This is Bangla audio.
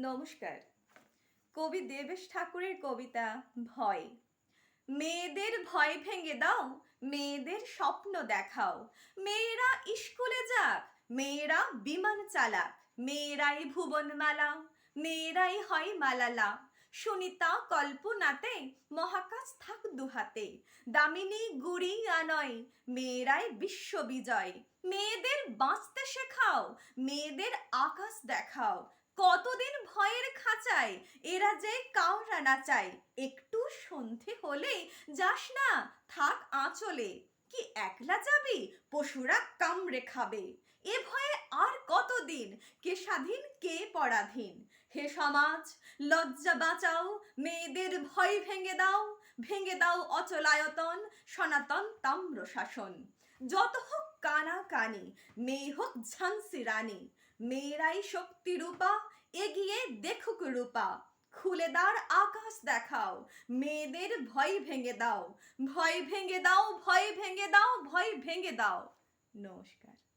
নমস্কার। কবি দেবেশ ঠাকুরের কবিতা ভয়। মেয়েদের ভয় ভেঙে দাও, মেয়েদের স্বপ্ন দেখাও। মেয়েরা স্কুলে যাক, মেয়েরা বিমান চালাক। মেয়েরাই ভুবনমালা, মেয়েরাই হয় মালালা। সুনিতা কল্পনাতে মহাকাশ থাক দুহাতে। দামিনী গুড়ি আনয় মেয়েরাই বিশ্ববিজয় মেয়েদের বাঁচতে শেখাও, মেয়েদের আকাশ দেখাও। কতদিন ভয়ের খাঁচায়? এরা যে কাউরা নাচায় একটু সন্ধে হলে যাস না, থাক আঁচলে। কি একলা যাবি? পশুরা কামড়ে খাবে। এ ভয়ে আর কতদিন? কে স্বাধীন, কে পরাধীন? হে সমাজ, লজ্জা বাঁচাও, মেয়েদের ভয় ভেঙে দাও। ভেঙে দাও অচলায়তন, সনাতন তাম্র শাসন যত হোক কানা কানি মেয়ে হোক ঝান্সি রানী। মেয়েরাই শক্তি রূপা, এগিয়ে দেখুক রূপা। খুলে দার আকাশ দেখাও, মেয়েদের ভয় ভেঙে দাও। ভয় ভেঙে দাও, ভয় ভেঙে দাও, ভয় ভেঙে দাও। নমস্কার।